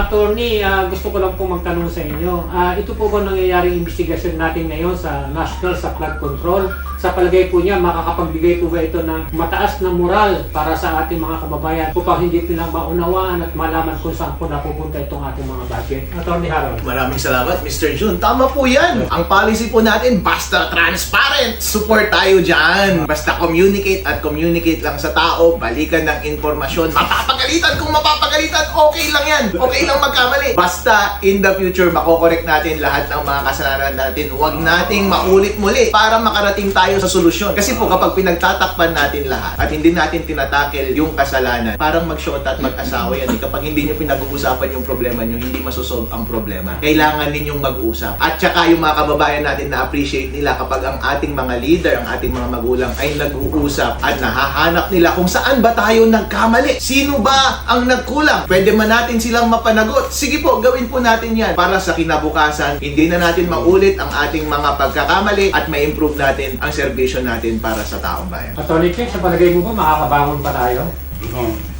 Attorney, ah, gusto ko lang po magtanong sa inyo. Ah, ito po ba nangyayaring investigasyon natin ngayon sa National sa Control? Sa palagay po niya, makakapagbigay po ba ito ng mataas na moral para sa ating mga kababayan upang hindi nilang maunawaan at malaman kung saan po napupunta itong ating mga budget? Attorney Harold. Maraming salamat, Mr. Jun. Tama po yan. Ang policy po natin, basta transparent. Support tayo dyan. Basta communicate at communicate lang sa tao. Balikan ng informasyon. Mapapagalitan kung mapapagalitan, okay lang yan. Okay lang magkamali. Basta in the future, makokorek natin lahat ng mga kasalanan natin. Huwag nating maulit muli para makarating tayo sa solusyon. Kasi po kapag pinagtatakpan natin lahat at hindi natin tinatakel yung kasalanan, parang mag-shota at mag-asawa yan. Eh. Kapag hindi nyo pinag-uusapan yung problema nyo, hindi masosolve ang problema. Kailangan ninyong mag-usap. At saka yung mga kababayan natin na appreciate nila kapag ang ating mga leader, ang ating mga magulang ay nag-uusap at nahahanap nila kung saan ba tayo nagkamali. Sino ba ang nagkulang? Pwede man natin silang mapanagot. Sige po, gawin po natin yan para sa kinabukasan. Hindi na natin maulit ang ating mga pagkakamali at ma-improve natin ang serbisyo natin para sa taong bayan. Attorney King, sa palagay mo ba makakabangon pa tayo?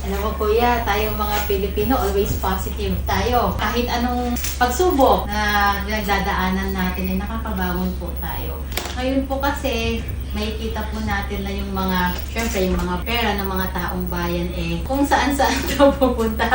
Alam mo kuya, tayong mga Pilipino, always positive tayo. Kahit anong pagsubok na nagdadaanan natin ay nakakabangon po tayo. Ngayon po kasi, makikita po natin na yung mga, syempre yung mga pera ng mga taong bayan eh, kung saan saan daw pupunta.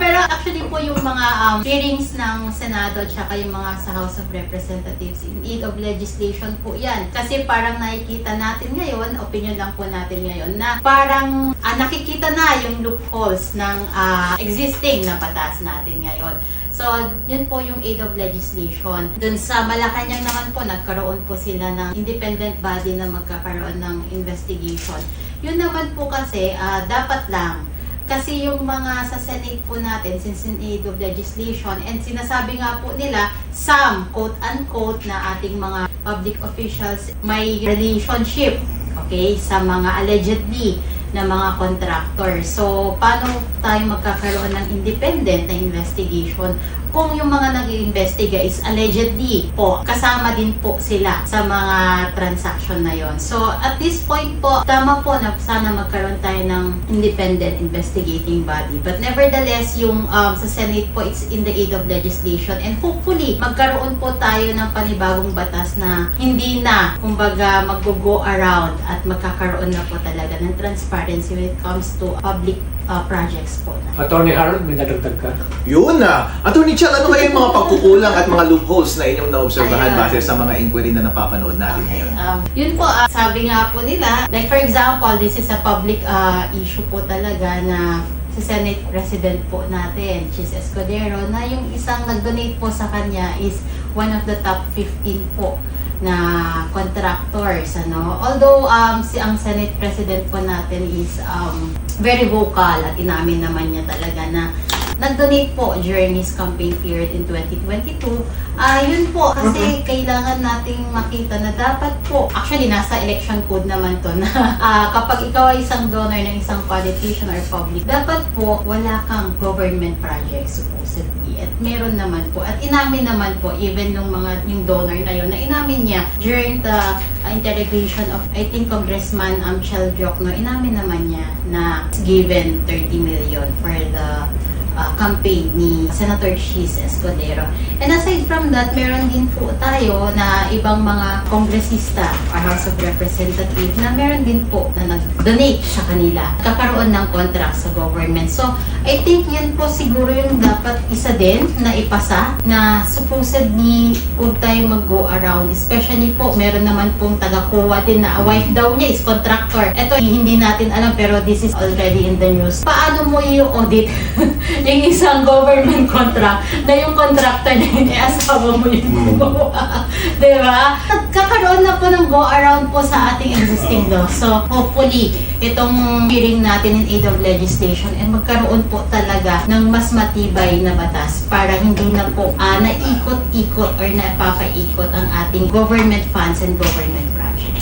Pero actually po yung mga um, hearings ng Senado at saka yung mga sa House of Representatives in aid of legislation po yan. Kasi parang nakikita natin ngayon, opinion lang po natin ngayon, na parang ah, nakikita na yung loopholes ng ah, existing na batas natin ngayon. So, yun po yung aid of legislation. Dun sa Malacanang naman po, nagkaroon po sila ng independent body na magkakaroon ng investigation. Yun naman po kasi, ah, dapat lang. Kasi yung mga sa Senate po natin, since in aid of legislation, and sinasabi nga po nila, some, quote-unquote, na ating mga public officials may relationship, okay, sa mga allegedly na mga contractor. So, paano tayo magkakaroon ng independent na investigation kung yung mga nag iimbestiga is allegedly po, kasama din po sila sa mga transaction na yon. So, at this point po, tama po na sana magkaroon tayo ng independent investigating body. But nevertheless, yung um, sa Senate po, it's in the aid of legislation and hopefully, magkaroon po tayo ng panibagong batas na hindi na, kumbaga, mag-go around at magkakaroon na po talaga ng transparency when it comes to public uh, projects po. Na. Attorney Harold, may dadagdag ka? Yun na! Attorney Chal, ano kaya yung mga pagkukulang at mga loopholes na inyong naobserbahan Ayan. base sa mga inquiry na napapanood natin Okay. ngayon? Um, yun po, ah, sabi nga po nila, like for example, this is a public ah, issue po talaga na si Senate President po natin, Chis Escudero, na yung isang nag-donate po sa kanya is one of the top 15 po na contractors ano although um si ang Senate President po natin is um very vocal at inamin naman niya talaga na nag-donate po during his campaign period in 2022. Ah, yun po kasi kailangan nating makita na dapat po actually nasa election code naman to na ah, kapag ikaw ay isang donor ng isang politician or public, dapat po wala kang government project supposedly. At meron naman po. At inamin naman po even nung mga yung donor na yun na inamin niya during the uh, interrogation of I think Congressman um, Chel Jokno, inamin naman niya na given 30 million for the uh, campaign ni Senator Chis Escudero. And aside from that, meron din po tayo na ibang mga kongresista or House of Representatives na meron din po na nag-donate sa kanila. Kakaroon ng contract sa government. So, I think yan po siguro yung dapat isa din na ipasa na supposedly huwag tayo mag-go around. Especially po, meron naman pong taga-kuwa din na wife daw niya is contractor. Ito, hindi natin alam pero this is already in the news. Paano mo i-audit yung isang government contract na yung contractor na yun, eh, asawa mo yung gumawa. diba? Nagkakaroon na po ng go around po sa ating existing law. So, hopefully, itong hearing natin in aid of legislation and magkaroon po talaga ng mas matibay na batas para hindi na po ah, naikot-ikot or napapaikot ang ating government funds and government.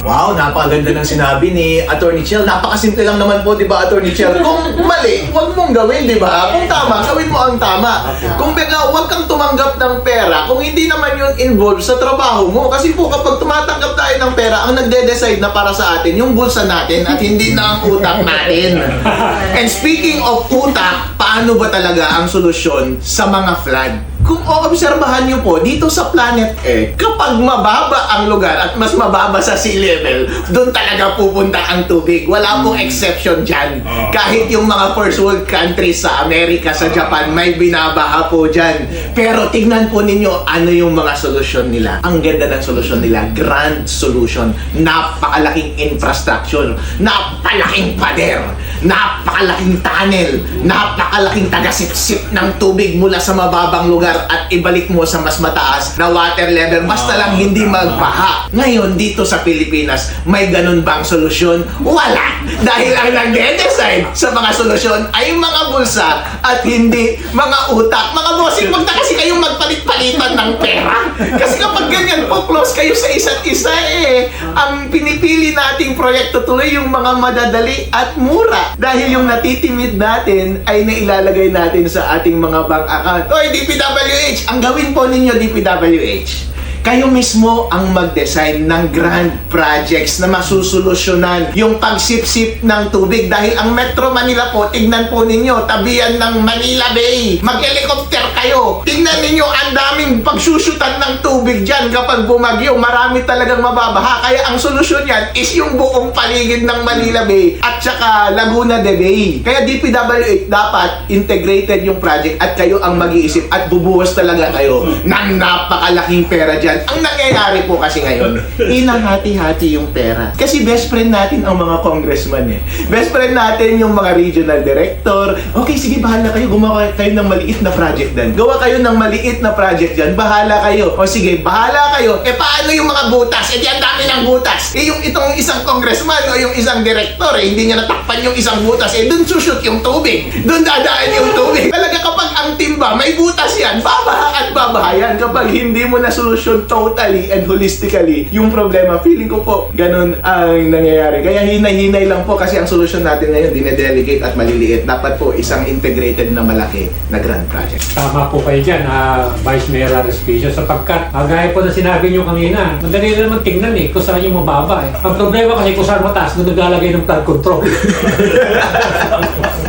Wow, napakaganda ng sinabi ni Attorney Chel. Napakasimple lang naman po, di ba, Attorney Chel? Kung mali, huwag mong gawin, di ba? Kung tama, gawin mo ang tama. Kung baga, huwag kang tumanggap ng pera kung hindi naman yun involved sa trabaho mo. Kasi po, kapag tumatanggap tayo ng pera, ang nagde-decide na para sa atin, yung bulsa natin at hindi na ang utak natin. And speaking of utak, paano ba talaga ang solusyon sa mga flood? Kung oobserbahan nyo po, dito sa planet Earth, kapag mababa ang lugar at mas mababa sa sea level, doon talaga pupunta ang tubig. Wala pong exception dyan. Kahit yung mga first world countries sa Amerika, sa Japan, may binabaha po dyan. Pero tignan po ninyo ano yung mga solusyon nila. Ang ganda ng solusyon nila. Grand solution. Napakalaking infrastructure. Napakalaking pader. Napakalaking tunnel. Napakalaking tagasipsip ng tubig mula sa mababang lugar at ibalik mo sa mas mataas na water level. Basta lang hindi magbaha. Ngayon, dito sa Pilipinas, may ganun bang solusyon? Wala! Dahil ang nagde-decide sa mga solusyon ay mga bulsa at hindi mga utak. Mga bossing, wag na kasi kayong magpalit-palitan ng pera. Kasi kapag ganyan po, close kayo sa isa't isa eh. Ang pinipili nating proyekto tuloy yung mga madadali at mura. Dahil yung natitimid natin ay nailalagay natin sa ating mga bank account. Oy, DPWH! Ang gawin po ninyo, DPWH, kayo mismo ang mag-design ng grand projects na masusolusyonan yung pagsipsip ng tubig dahil ang Metro Manila po, tignan po ninyo, tabihan ng Manila Bay. Mag-helicopter kayo. Tignan ninyo, ang daming pagsusutan ng tubig dyan kapag bumagyo. Marami talagang mababaha. Kaya ang solusyon yan is yung buong paligid ng Manila Bay at saka Laguna de Bay. Kaya DPWH dapat integrated yung project at kayo ang mag-iisip at bubuwas talaga kayo ng napakalaking pera dyan. Ang nangyayari po kasi ngayon, inahati-hati yung pera. Kasi best friend natin ang mga congressman eh. Best friend natin yung mga regional director. Okay, sige, bahala kayo. Gumawa kayo ng maliit na project dyan. Gawa kayo ng maliit na project dyan. Bahala kayo. O sige, bahala kayo. Eh, paano yung mga butas? Eh, di ang dami ng butas. Eh, yung itong isang congressman o yung isang director, eh, hindi niya natakpan yung isang butas. Eh, dun sushoot yung tubig. Dun dadaan yung tubig. Talaga kapag ang timba, may butas yan. Babaha at babaha yan. Kapag hindi mo na solusyon totally and holistically yung problema, feeling ko po, ganun ang nangyayari. Kaya hinay-hinay lang po kasi ang solusyon natin ngayon, dinedelegate at maliliit. Dapat po isang integrated na malaki na grand project. Tama po kayo dyan, ah, Vice Mayor Respicio, sapagkat ah, gaya po na sinabi nyo kanina, madali na naman tingnan eh kung saan yung mababa eh. Ang problema kasi kung saan mataas, doon naglalagay ng flood control.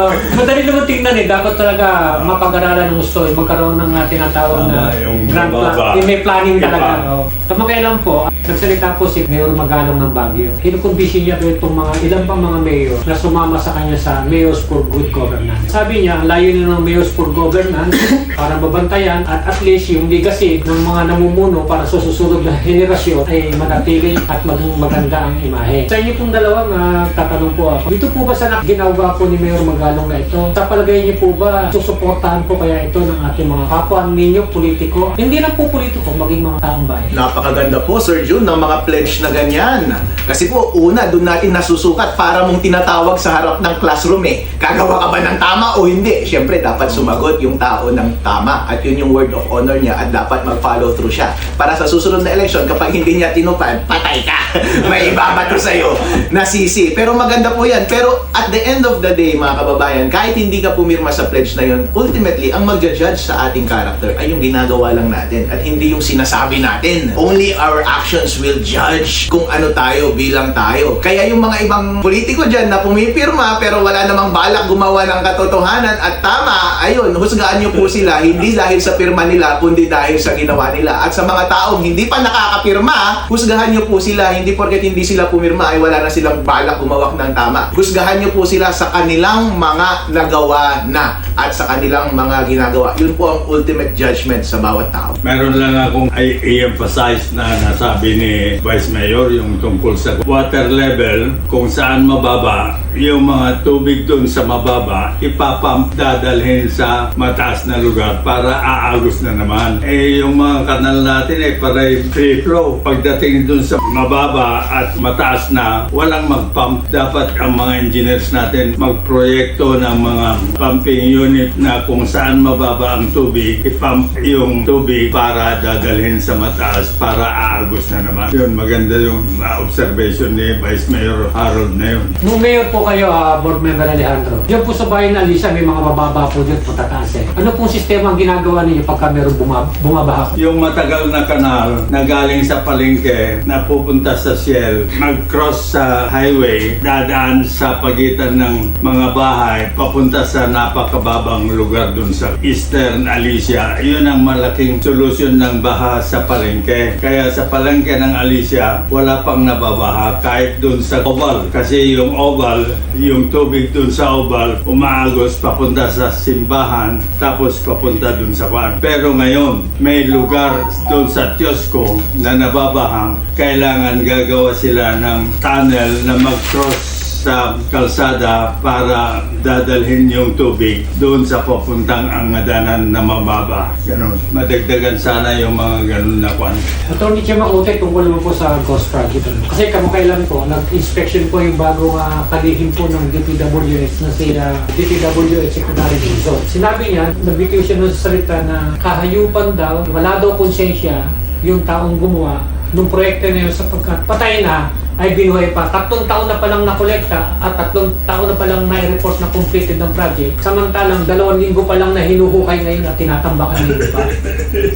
Ah, madali naman tingnan eh, dapat talaga mapag-aralan ng gusto eh, magkaroon ng uh, tinatawag na Tama, yung grand plan, yung may planning talaga. Oh. Kamakailan po, nagsalita po si Mayor Magalong ng Baguio. Kinukumbisi niya po itong mga ilang pang mga mayor na sumama sa kanya sa Mayors for Good Governance. Sabi niya, ang layunin ng Mayors for Governance para babantayan at at least yung legacy ng mga namumuno para sa susunod na henerasyon ay manatili at maging maganda ang imahe. Sa inyo pong dalawa, tatanong po ako. Dito po ba sa ginagawa po ni Mayor Magalong na ito? Sa palagay niyo po ba, susuportahan po kaya ito ng ating mga kapwa ninyo, politiko? Hindi lang po politiko, maging mga taong bayan. Napakaganda po, Sir Jun, ng mga pledge na ganyan. Kasi po, una, doon natin nasusukat para mong tinatawag sa harap ng classroom eh. Kagawa ka ba ng tama o hindi? Siyempre, dapat sumagot yung tao ng tama. At yun yung word of honor niya at dapat mag-follow through siya. Para sa susunod na election, kapag hindi niya tinupad, patay ka. May ibabato sa'yo na sisi. Pero maganda po yan. Pero at the end of the day, mga kababayan, kahit hindi ka pumirma sa pledge na yun, ultimately, ang mag-judge sa ating character ay yung ginagawa lang natin at hindi yung sinasabi natin. Only our actions will judge kung ano tayo bilang tayo. Kaya yung mga ibang politiko dyan na pumipirma pero wala namang balak gumawa ng katotohanan at tama, ayun, husgaan nyo po sila hindi dahil sa pirma nila, kundi dahil sa ginawa nila. At sa mga taong hindi pa nakakapirma, husgahan nyo po sila, hindi porket hindi sila pumirma ay wala na silang balak gumawak ng tama. Husgahan nyo po sila sa kanilang mga nagawa na at sa kanilang mga ginagawa. Yun po ang ultimate judgment sa bawat tao. Meron lang akong i-emphasize na nasabi ni Vice Mayor yung tungkol sa water level kung saan mababa yung mga tubig doon sa mababa, ipapump dadalhin sa mataas na lugar para aagos na naman. Eh, yung mga kanal natin ay paray free flow. Pagdating doon sa mababa at mataas na, walang mag-pump. Dapat ang mga engineers natin magproyekto ng mga pumping unit na kung saan mababa ang tubig, ipump yung tubig para dadalhin sa mataas para aagos na naman. Yun, maganda yung observation ni Vice Mayor Harold na yun. Nung mayor po kayo, ah, board member Alejandro, diyan po sa bayan na Alisa, may mga mababa po dyan, patataas eh. Ano pong sistema ang ginagawa ninyo pagka meron buma- bumabaha? Yung matagal na kanal na galing sa palengke na pupunta sa Shell, mag-cross sa highway, dadaan sa pagitan ng mga bahay, papunta sa napakababang lugar dun sa Eastern Alicia. Yun ang malaking solusyon ng baha sa palengke. Kaya sa palengke ng Alicia, wala pang nababaha kahit dun sa oval. Kasi yung oval, yung tubig dun sa oval, umaagos papunta sa simbahan, tapos papunta dun sa kwan. Pero ngayon, may lugar dun sa Tiosco na nababahang, kailangan gagawa sila ng tunnel na mag-cross sa kalsada para dadalhin yung tubig doon sa papuntang angadanan na mababa. Ganun. Madagdagan sana yung mga ganun na kwan. Attorney Chema Ute, tungkol naman po sa Ghost Project. Kasi kamakailan po, nag-inspection po yung bagong uh, kalihim po ng DPWH na si uh, DPWH Secretary Dizon. Sinabi niya, nagbitiw siya ng salita na kahayupan daw, wala daw konsensya yung taong gumawa nung proyekto na yun sapagkat patay na ay binuhay pa. Tatlong taon na palang nakolekta at tatlong taon na palang na-report na completed ng project. Samantalang dalawang linggo pa lang na hinuhukay ngayon at tinatambakan ng iba.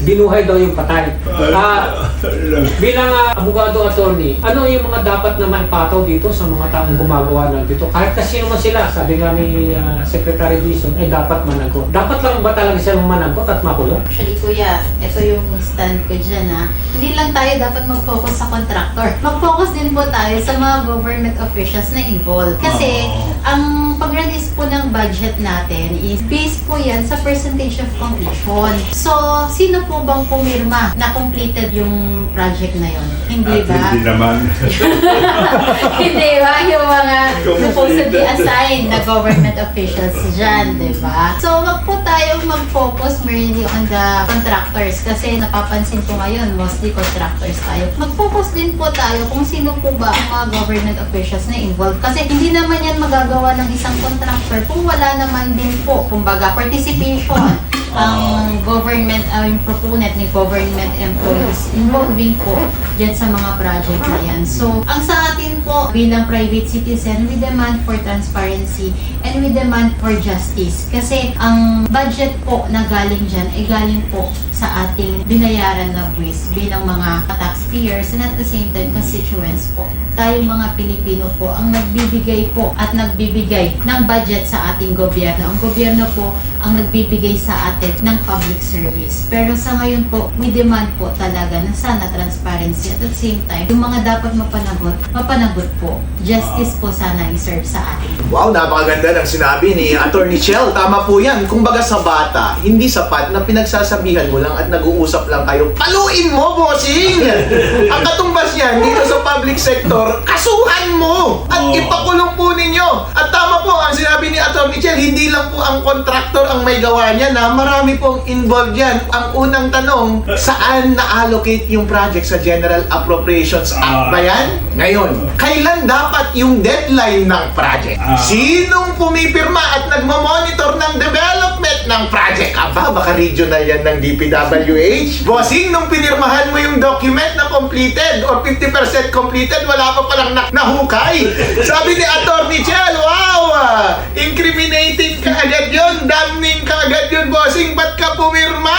Binuhay daw yung patay. Ah, bilang ah, abogado attorney, ano yung mga dapat na maipataw dito sa mga taong gumagawa ng dito? Kahit kasi naman sila, sabi nga ni ah, Secretary Dizon, ay dapat managot. Dapat lang ba talaga silang managot at makulong? Actually, kuya, ito yung stand ko dyan ha. Hindi lang tayo dapat mag-focus sa contractor. Mag-focus din po tayo sa mga government officials na involved. Kasi. Ang pag-release po ng budget natin is based po yan sa percentage of completion. So, sino po bang pumirma na completed yung project na yon? Hindi At ba? hindi naman. Hindi ba? Yung mga supposedly assigned na government officials dyan, di ba? So, wag po tayong mag-focus merely on the contractors kasi napapansin ko ngayon, mostly contractors tayo. Mag-focus din po tayo kung sino po ba ang mga government officials na involved. Kasi hindi naman yan magagawa ng isang contractor kung wala naman din po, kumbaga, participation ang government, ang proponent ni government employees involving po dyan sa mga project na yan. So, ang sa atin po bilang private citizen, we demand for transparency and we demand for justice. Kasi ang budget po na galing dyan ay galing po sa ating binayaran na buwis bilang mga taxpayers and at the same time constituents po. Tayong mga Pilipino po ang nagbibigay po at nagbibigay ng budget sa ating gobyerno. Ang gobyerno po ang nagbibigay sa atin ng public service. Pero sa ngayon po, we demand po talaga na sana transparency at at the same time, yung mga dapat mapanagot, mapanagot po. Justice po sana i-serve sa atin. Wow, napakaganda ng sinabi ni Attorney Chell. Tama po yan. Kung baga sa bata, hindi sapat na pinagsasabihan mo lang at nag-uusap lang kayo. Paluin mo, bossing! Ang katumbas yan dito sa public sector, kasuhan mo! At ipakulong po ninyo! At tama po, ang sinabi ni Attorney Chell, hindi lang po ang contractor ang may gawa niya na marami pong involved yan. Ang unang tanong, saan na-allocate yung project sa General Appropriations Act Ah. ba yan? Ngayon, kailan dapat yung deadline ng project? Ah. Sinong pumipirma at nagmamonitor ng development ng project? Aba, baka regional yan ng DPWH? Bossing, nung pinirmahan mo yung document na completed or 50% completed, wala pa palang na nahukay. Sabi ni Attorney Chel, wow! Incriminating ka agad yun, damning ka pumirma?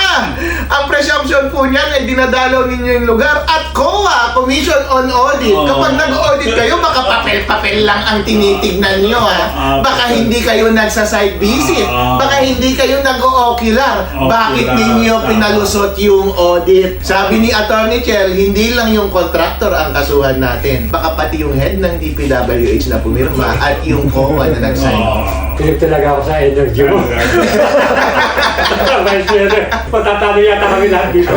Ang presumption po niyan ay dinadalaw ninyo yung lugar at COA, Commission on Audit. Kapag nag-audit kayo, baka papel-papel lang ang tinitignan nyo ha. Ah, Baka hindi kayo nagsa-site visit. Ah. Baka hindi kayo nag-o-ocular. Bakit ninyo pinalusot yung audit? Sabi ni Attorney Chell, hindi lang yung contractor ang kasuhan natin. Baka pati yung head ng DPWH na pumirma at yung COA na nag-sign off. Pinag talaga ako sa energy mo. Vice Mayor. Patatalo yata kami lahat dito.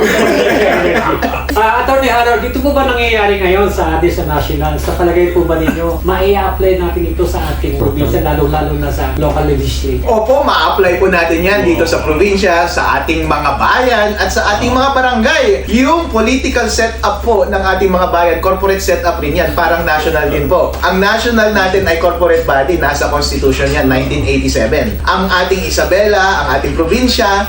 Ah, Attorney Harold, dito po ba nangyayari ngayon sa atin sa national? Sa palagay po ba ninyo, mai-apply natin ito sa ating probinsya, lalo-lalo na sa local legislature? Opo, ma-apply po natin yan dito sa probinsya, sa ating mga bayan, at sa ating mga barangay. Yung political setup po ng ating mga bayan, corporate setup rin yan, parang national din po. Ang national natin ay corporate body, nasa constitution yan, 1987. Ang ating Isabela, ang ating probinsya,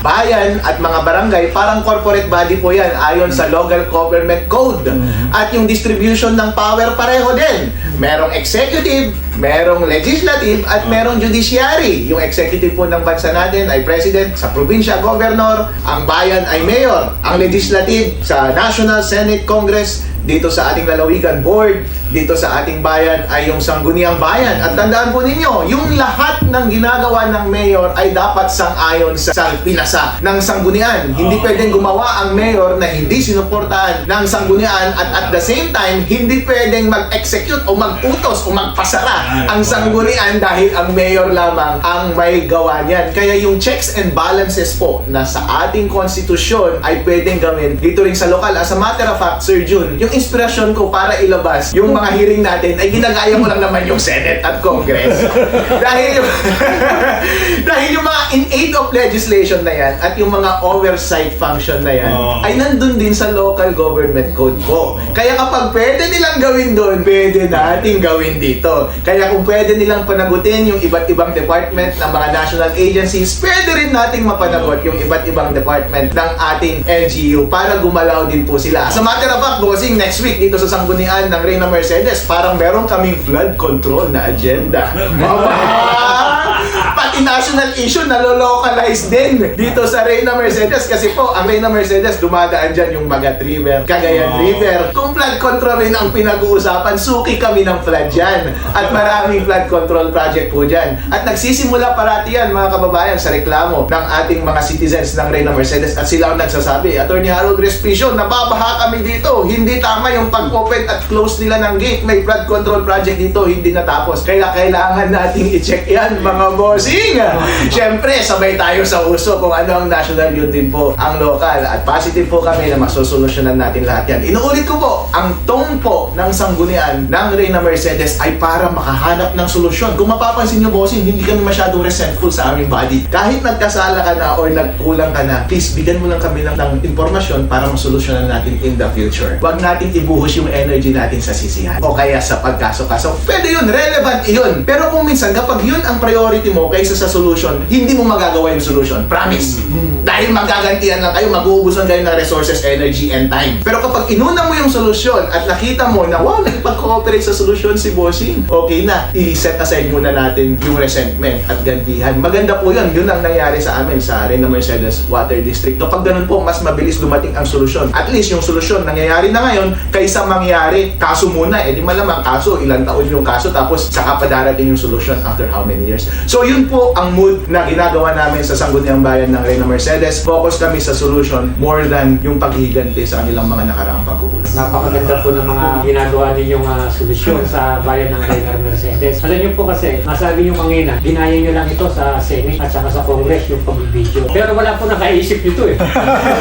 bayan, at mga barangay, parang corporate body po yan, ayon sa local government code. At yung distribution ng power pareho din. Merong executive, merong legislative, at merong judiciary. Yung executive po ng bansa natin ay president, sa probinsya, governor, ang bayan ay mayor, ang legislative sa National Senate Congress, dito sa ating lalawigan board, dito sa ating bayan ay yung sangguniang bayan. At tandaan po ninyo, yung lahat ng ginagawa ng mayor ay dapat sang-ayon sa, sa pinasa ng sanggunian. Hindi pwedeng gumawa ang mayor na hindi sinuportahan ng sanggunian at at the same time, hindi pwedeng mag-execute o mag-utos o magpasara ang sanggunian dahil ang mayor lamang ang may gawa niyan. Kaya yung checks and balances po na sa ating konstitusyon ay pwedeng gawin dito rin sa lokal. As a matter of fact, Sir Jun, yung inspirasyon ko para ilabas yung mga hearing natin ay ginagaya mo lang naman yung Senate at Congress. dahil yung dahil yung mga in aid of legislation na yan at yung mga oversight function na yan Oo. ay nandun din sa local government code po. Kaya kapag pwede nilang gawin doon, pwede nating gawin dito. Kaya kung pwede nilang panagutin yung iba't ibang department ng mga national agencies, pwede rin nating mapanagot yung iba't ibang department ng ating LGU para gumalaw din po sila. As a matter of fact, bossing, next week dito sa sanggunian ng Reyna Mercedes, parang meron kaming flood control na agenda. Aba! National issue nalolocalize din dito sa Reyna Mercedes kasi po ang Reyna Mercedes dumadaan dyan yung Magat River, Cagayan Wow. River. Kung flood control rin ang pinag-uusapan, suki kami ng flood dyan. At maraming flood control project po dyan. At nagsisimula parati yan mga kababayan sa reklamo ng ating mga citizens ng Reyna Mercedes at sila ang nagsasabi, Attorney Harold Respicio, nababaha kami dito. Hindi tama yung pag-open at close nila ng gate. May flood control project dito, hindi natapos. Kaya kailangan nating i-check yan mga bossing. Siyempre, sabay tayo sa uso kung ano ang national yun din po ang local. At positive po kami na masusolusyonan natin lahat yan. Inuulit ko po, ang tone po ng sanggunian ng Reyna Mercedes ay para makahanap ng solusyon. Kung mapapansin nyo bossing, hindi kami masyadong resentful sa aming body. Kahit nagkasala ka na or nagkulang ka na, please bigyan mo lang kami ng, ng impormasyon para masolusyonan natin in the future. Huwag natin ibuhos yung energy natin sa sisihan o kaya sa pagkaso-kaso. Pwede yun, relevant yun. Pero kung minsan, kapag yun ang priority mo kaysa sa solution, hindi mo magagawa yung solution. Promise. Dahil magagantihan lang kayo, mag-uubusan kayo ng resources, energy, and time. Pero kapag inuna mo yung solusyon at nakita mo na, wow, nagpag-cooperate sa solusyon si Bossing, okay na, i-set aside muna natin yung resentment at gantihan. Maganda po yun. Yun ang nangyari sa amin sa Reyna Mercedes Water District. Kapag ganun po, mas mabilis dumating ang solusyon. At least yung solusyon nangyayari na ngayon, kaysa mangyari, kaso muna, eh di malamang kaso, ilang taon yung kaso, tapos saka pa darating yung solusyon after how many years. So yun po ang mood na ginagawa namin sa Sangguniang Bayan ng Reyna Mercedes. Focus kami sa solution more than yung paghiganti sa kanilang mga nakaraang pagkukulang. Napakaganda po ng mga ginagawa ninyong uh, solusyon sa bayan ng Rainer Mercedes. Alam niyo po kasi, nasabi niyo kanina, ginaya niyo lang ito sa Senate at saka sa Congress yung pag-video. Pero wala po nakaisip nito eh.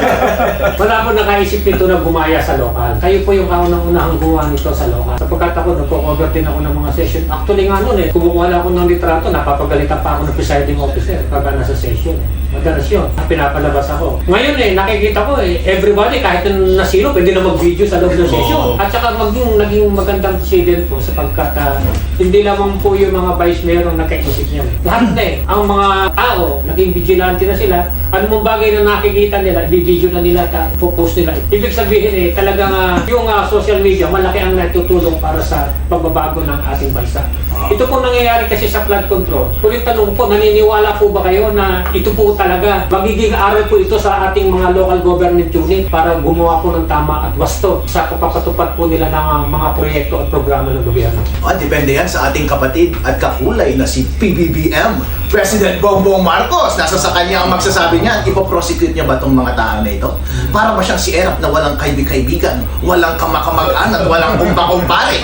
wala po nakaisip nito na gumaya sa lokal. Kayo po yung kaunang-unahang gumawa nito sa lokal. Sapagkat ako, nagko-cover din ako ng mga session. Actually nga noon eh, kumukuha lang ako ng litrato, napapagalitan pa ako presiding officer pagka nasa session eh. Madalas yun, pinapalabas ako. Ngayon eh, nakikita ko eh, everybody kahit na sino, pwede na mag-video sa loob ng session. At saka maging naging magandang president po sapagkat ah, hindi lamang po yung mga vice mayor ang nakaisip niyan. Lahat na eh, ang mga tao, naging vigilante na sila, ano mong bagay na nakikita nila, video na nila at focus nila. Ibig sabihin eh, talagang ah, yung ah, social media, malaki ang natutulong para sa pagbabago ng ating bansa. Ito po nangyayari kasi sa flood control. Yung tanong po, naniniwala po ba kayo na ito po talaga, magiging aral po ito sa ating mga local government unit para gumawa po ng tama at wasto sa pagpapatupad po nila ng ah, mga proyekto at programa ng gobyerno. Ah, depende yan sa ating kapatid at kakulay na si PBBM. President Bongbong Marcos, nasa sa kanya ang magsasabi niya, ipoprosecute niya ba itong mga tao na ito? Para ba siyang si Erap na walang kaibi-kaibigan, walang kamakamag-anak, walang kumpa-kumpare?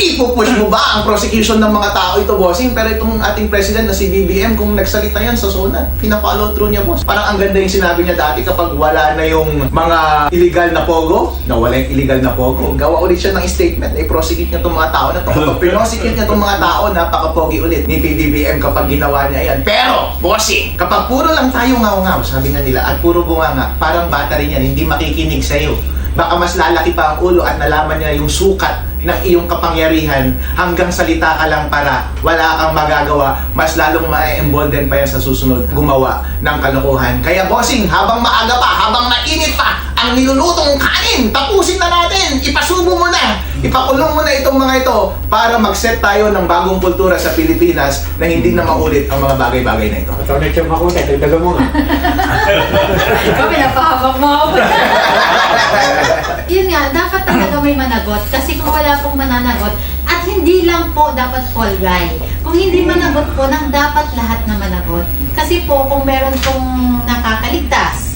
Ipupush mo ba ang prosecution ng mga tao ito, bossing? Pero itong ating president na si BBM, kung nagsalita yan sa zona, pina-follow through niya, boss. Parang ang ganda yung sinabi niya dati kapag wala na yung mga illegal na pogo, na wala yung illegal na pogo, gawa ulit siya ng statement na i-prosecute niya itong mga tao na to. Kapag pinosecute niya itong mga tao, napaka-pogi ulit ni PBBM kapag ginawa niya yan. Pero, bossing, kapag puro lang tayo ngaw-ngaw, sabi nga nila, at puro bunganga, parang bata rin yan, hindi makikinig sa'yo. Baka mas lalaki pa ang ulo at nalaman niya yung sukat ng iyong kapangyarihan hanggang salita ka lang para wala kang magagawa, mas lalong ma-embolden pa yan sa susunod gumawa ng kalokohan. Kaya bossing, habang maaga pa, habang mainit pa, ang nilulutong kanin, tapusin na natin, ipasubo mo na, ipakulong mo na itong mga ito para mag-set tayo ng bagong kultura sa Pilipinas na hindi na maulit ang mga bagay-bagay na ito. Ito na siya makunti, dagdagan mo nga. Ikaw, pinapahamak mo ako. Yun nga, dapat talaga may managot. Kasi kung wala pong mananagot, at hindi lang po dapat fall guy. Kung hindi managot po, nang dapat lahat na managot. Kasi po, kung meron pong nakakaligtas,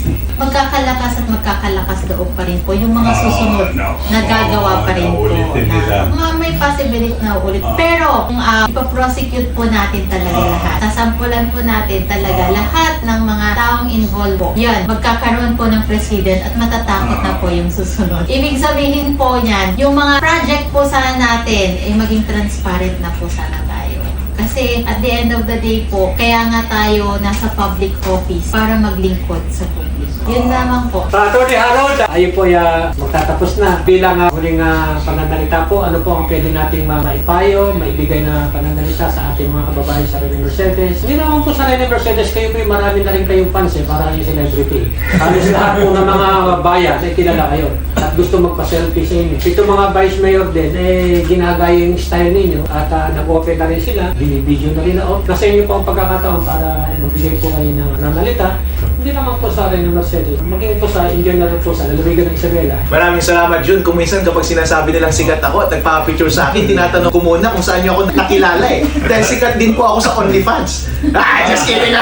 magkakalakas at magkakalakas loob pa rin po yung mga Oo, susunod no. na gagawa pa rin po Nauulitin nila. na mga may possibility na ulit. Oo. Pero kung uh, ipaprosecute po natin talaga Oo. lahat, sasampulan po natin talaga Oo. lahat ng mga taong involved po. Yan, magkakaroon po ng president at matatakot na po yung susunod. Ibig sabihin po niyan, yung mga project po sana natin ay maging transparent na po sana. Kasi at the end of the day po, kaya nga tayo nasa public office para maglingkod sa publiko. Yun lamang po. Sa Atty. Harold, ayun po ya, magtatapos na. Bilang uh, huling uh, pananalita po, ano po ang pwede nating ma- maipayo, maibigay na pananalita sa ating mga kababayan sa Rene Mercedes. Hindi naman po sa Rene Mercedes, kayo po yung marami na rin kayong fans eh, para kayong celebrity. Halos lahat po ng mga bayan ay kilala kayo at gusto magpa-selfie sa inyo. Ito mga vice mayor din, eh, ginagaya yung style ninyo at uh, nag-open na rin sila, binibideo na rin off. Nasa inyo po ang pagkakataon para magbigay po kayo ng nanalita. Hindi naman po sa Rene Mercedes, maging po sa Indian na rin po sa Lalawigan ng Isabela. Maraming salamat Jun. Kung minsan kapag sinasabi nilang sikat ako at nagpapicture sa akin, tinatanong ko muna kung saan niyo ako nakilala eh. Dahil sikat din po ako sa OnlyFans. Ah, just kidding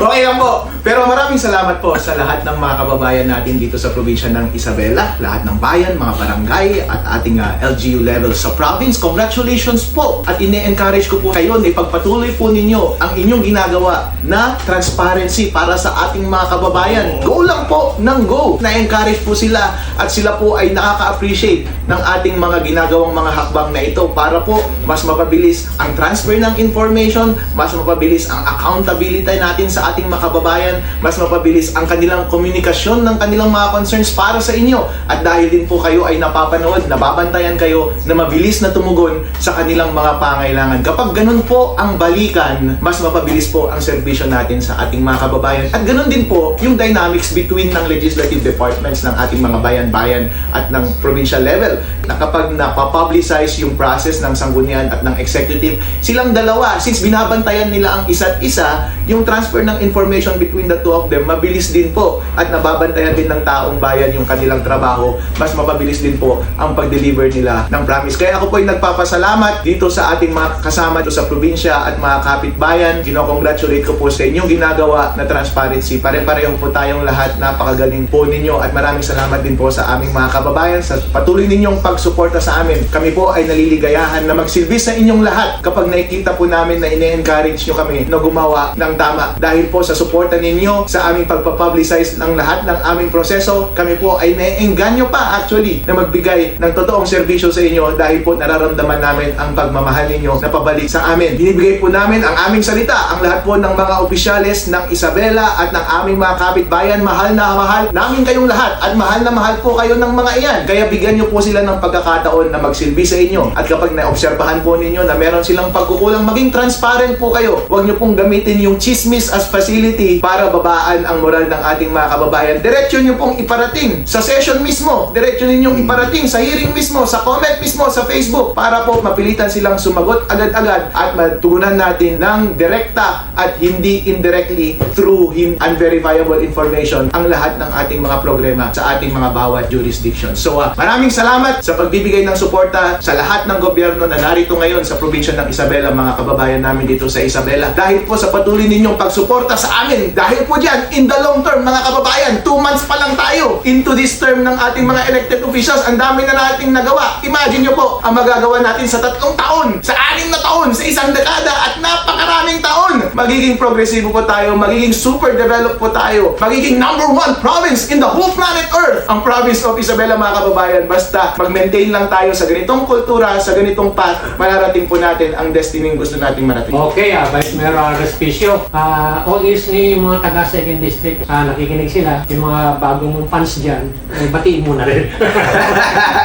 okay lang po. Pero maraming salamat po sa lahat ng mga kababayan natin dito sa probinsya ng Isabela, lahat ng bayan, mga barangay at ating ah, LGU level sa province. Congratulations po! At ine-encourage ko po kayo na ipagpatuloy po ninyo ang inyong ginagawa na transparency para sa ating mga kababayan. Go lang po ng go! Na-encourage po sila at sila po ay nakaka-appreciate ng ating mga ginagawang mga hakbang na ito para po mas mapabilis ang transfer ng information, mas mapabilis ang accountability natin sa ating mga kababayan, mas mapabilis ang kanilang komunikasyon ng kanilang mga concerns para sa inyo. At dahil din po kayo ay napapanood, nababantayan kayo na mabilis na tumugon sa kanilang mga pangailangan. Kapag ganun po ang balikan, mas mapabilis po ang serbisyo natin sa ating mga kababayan. At ganun din po yung dynamics between ng legislative departments ng ating mga bayan-bayan at ng provincial level na kapag napapublicize yung process ng sanggunian at ng executive, silang dalawa, since binabantayan nila ang isa't isa, yung transfer ng information between the two of them, mabilis din po at nababantayan din ng taong bayan yung kanilang trabaho, mas mapabilis din po ang pag-deliver nila ng promise. Kaya ako po ay nagpapasalamat dito sa ating mga kasama dito sa probinsya at mga kapitbayan. Kino-congratulate ko po sa inyong ginagawa na transparency. Pare-pareho po tayong lahat. Napakagaling po ninyo at maraming salamat din po sa aming mga kababayan sa patuloy ninyong pagsuporta sa amin. Kami po ay naliligayahan na magsilbi sa inyong lahat kapag nakikita po namin na ine-encourage nyo kami na gumawa ng tama. Dahil po sa suporta ninyo sa aming pagpapublicize ng lahat ng aming proseso, kami po ay naiengganyo pa actually na magbigay ng totoong serbisyo sa inyo dahil po nararamdaman namin ang pagmamahal ninyo na pabalik sa amin. Binibigay po namin ang aming salita, ang lahat po ng mga opisyales ng Isabela at ng aming mga kapitbayan, mahal na mahal namin kayong lahat at mahal na mahal po kayo ng mga iyan. Kaya bigyan nyo po sila ng pagkakataon na magsilbi sa inyo. At kapag naobserbahan po ninyo na meron silang pagkukulang, maging transparent po kayo. Huwag nyo pong gamitin yung chismis as facility para babaan ang moral ng ating mga kababayan. Diretso nyo pong iparating sa session mismo. Diretso ninyong iparating sa hearing mismo, sa comment mismo, sa Facebook para po mapilitan silang sumagot agad-agad at matugunan natin ng direkta at hindi indirect directly through hin- unverifiable information ang lahat ng ating mga programa sa ating mga bawat jurisdiction. So ah, maraming salamat sa pagbibigay ng suporta sa lahat ng gobyerno na narito ngayon sa probinsya ng Isabela, mga kababayan namin dito sa Isabela. Dahil po sa patuloy ninyong pagsuporta sa amin, dahil po dyan, in the long term, mga kababayan, two months pa lang tayo into this term ng ating mga elected officials, ang dami na nating nagawa. Imagine nyo po, ang magagawa natin sa tatlong taon, sa anim na taon, sa isang dekada, at napakaraming taon. Magiging progresibo po tayo, magiging super developed po tayo, magiging number one province in the whole planet Earth, ang province of Isabela, mga kababayan. Basta mag-maintain lang tayo sa ganitong kultura, sa ganitong path, mararating po natin ang destiny gusto nating marating. Okay, ah, Vice Mayor uh, Respicio. Ah, all ears ni yung mga taga 2nd District. Ah, nakikinig sila. Yung mga bagong fans dyan, eh, batiin mo na rin.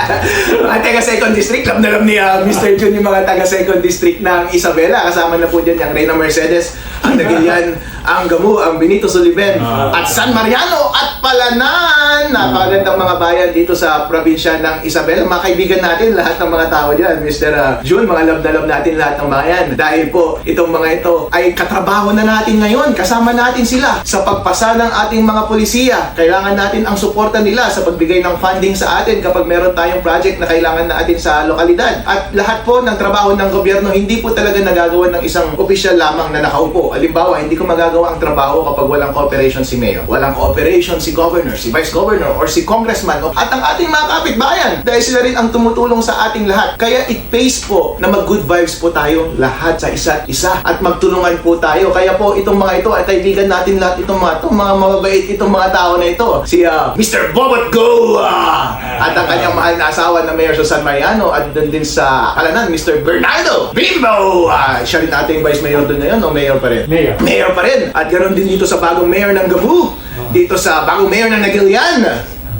Mga taga second district, alam na alam ni ah, Mr. Jun yung mga taga second district ng Isabela. Kasama na po dyan yung Reyna Mercedes, ang Nagilian, ang Gamu, ang Benito Soliven, Ah. at San Mariano, at Palanan. Napakagandang mga bayan dito sa probinsya ng Isabela. Mga kaibigan natin, lahat ng mga tao dyan. Mr. ah, Jun, mga love na love natin lahat ng mga yan. Dahil po, itong mga ito ay katrabaho na natin ngayon. Kasama natin sila sa pagpasa ng ating mga polisiya. Kailangan natin ang suporta nila sa pagbigay ng funding sa atin kapag meron tayong project na kailangan natin sa lokalidad. At lahat po ng trabaho ng gobyerno, hindi po talaga nagagawa ng isang opisyal lamang na nakaupo. Halimbawa, hindi ko magagawa ang trabaho kapag walang cooperation si Mayor. Walang cooperation si Governor, si Vice Governor, or si Congressman, at ang ating mga kapitbayan. Dahil sila rin ang tumutulong sa ating lahat. Kaya it pays po na mag-good vibes po tayo lahat sa isa't isa at magtulungan po tayo. Kaya po itong mga ito ay kaibigan natin lahat itong mga ito, mga mababait itong mga tao na ito. Si ah, Mr. Bobot Go! at ang kanyang mahal na asawa na Mayor Susan Mariano at doon din sa Kalanan, Mr. Bernardo Bimbo! Ah, siya rin ating Vice Mayor doon ngayon o Mayor pa rin? Mayor. Mayor pa rin. At ganoon din dito sa bagong mayor ng Gabu. Dito sa bagong mayor ng Nagilian.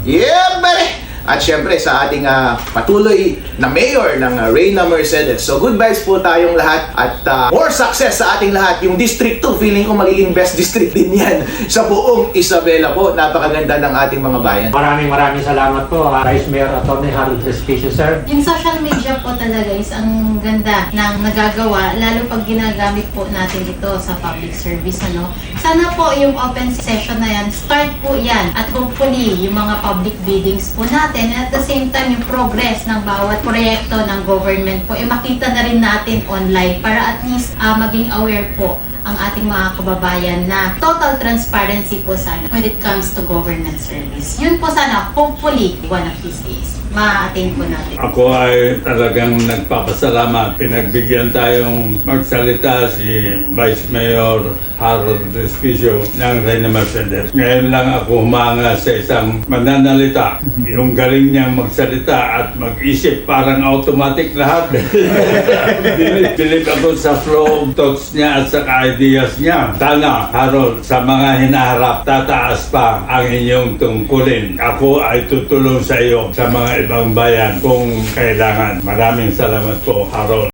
Yeah, buddy! At syempre sa ating ah, patuloy na mayor ng ah, Reyna Mercedes. So good vibes po tayong lahat at ah, more success sa ating lahat. Yung District 2, feeling ko magiging best district din yan sa buong Isabela po. Napakaganda ng ating mga bayan. maraming maraming salamat po, ah, Vice Mayor Atty. Harold Respicio, sir. Yung social media po talaga is ang ganda ng nagagawa, lalo pag ginagamit po natin ito sa public service. Ano? Sana po yung open session na yan, start po yan. At hopefully, yung mga public biddings po natin, at the same time, yung progress ng bawat proyekto ng government po, eh makita na rin natin online para at least ah, maging aware po ang ating mga kababayan na total transparency po sana when it comes to government service. Yun po sana, hopefully, one of these days, ma-attain po natin. Ako ay talagang nagpapasalamat. Pinagbigyan tayong magsalita si Vice Mayor Harold Respicio ng Reina Mercedes. Ngayon lang ako humanga sa isang mananalita. Yung galing niyang magsalita at mag-isip parang automatic lahat. Bilib ako sa flow of thoughts niya at sa ideas niya. Sana, Harold, sa mga hinaharap, tataas pa ang inyong tungkulin. Ako ay tutulong sa iyo sa mga ibang bayan kung kailangan. Maraming salamat po, Harold.